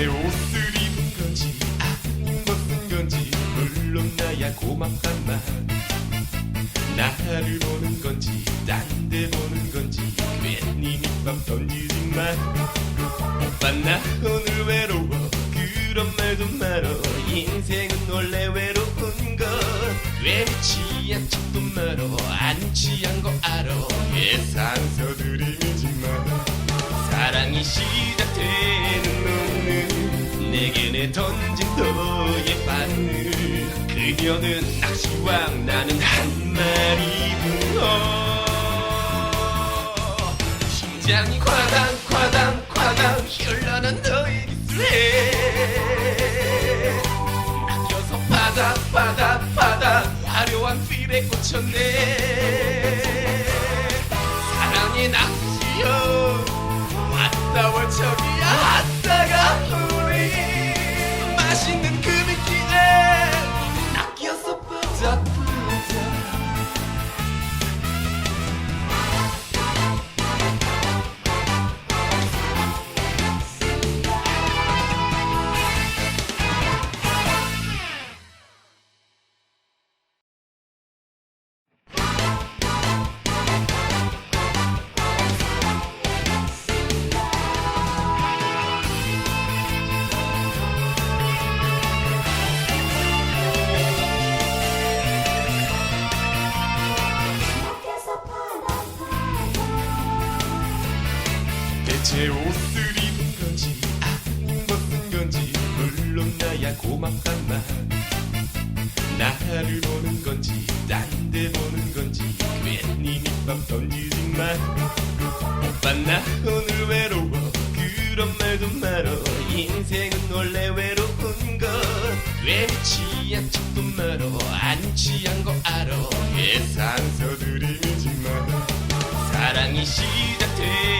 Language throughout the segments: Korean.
대체 옷을 입은 건지 안 벗은 건지 물론 나야 고맙단만. 나를 보는 건지 딴 데 보는 건지 괜히 밑밥 던지지만. 오빠 나 오늘 외로워. 그런 말도 말어. 인생은 원래 외로운 것. 괜히 취한 척도 말어. 안 취한 거 알아. 예상서 들이 미지만. 사랑이 시작되는 오늘 내게 내 던진 너의 바늘. 그녀는 낚시왕 나는 한 마리 붕어. 심장이 과당 과당 과당 현란한 너의 기술에. 낚여서 바닥 바닥 바닥 화려한 필에 꽂혔네 맛있는 대체 옷을 입은 건지 안 벗은 건지 물론 나야 고맙단만 나를 보는 건지 딴 데 보는 건지 괜히 밑밥 던지지만 오빠 나 오늘 외로워. 그런 말도 말어. 인생은 원래 외로운 것. 괜히 취한 척도 말어. 안 취한 거 알아. 예상서 들이미지만 사랑이 시작되는 오늘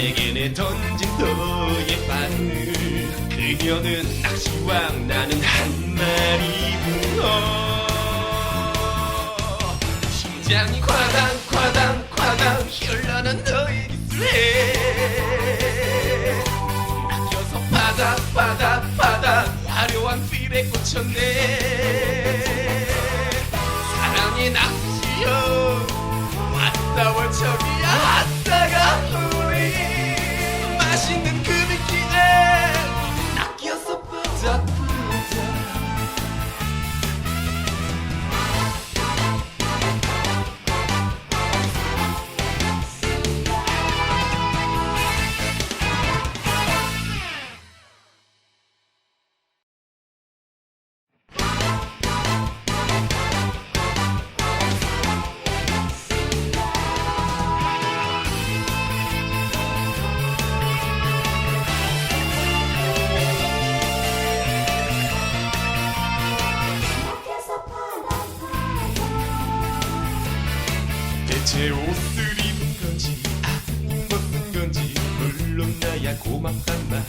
내게 내 던진 너의 바늘 그녀는 낚시왕 나는 한 마리 붕어 심장이 과당 과당 과당 현란한 너의 기술에. 낚여서 바닥 바닥 바닥 화려한 필에 꽂혔네. 사랑의 낚 대체 옷을 입은 건지 안 벗은 건지 물론 나야 고맙단만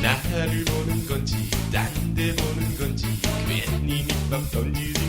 나를 보는 건지 딴 데 보는 건지 괜히 밑밥 던지지만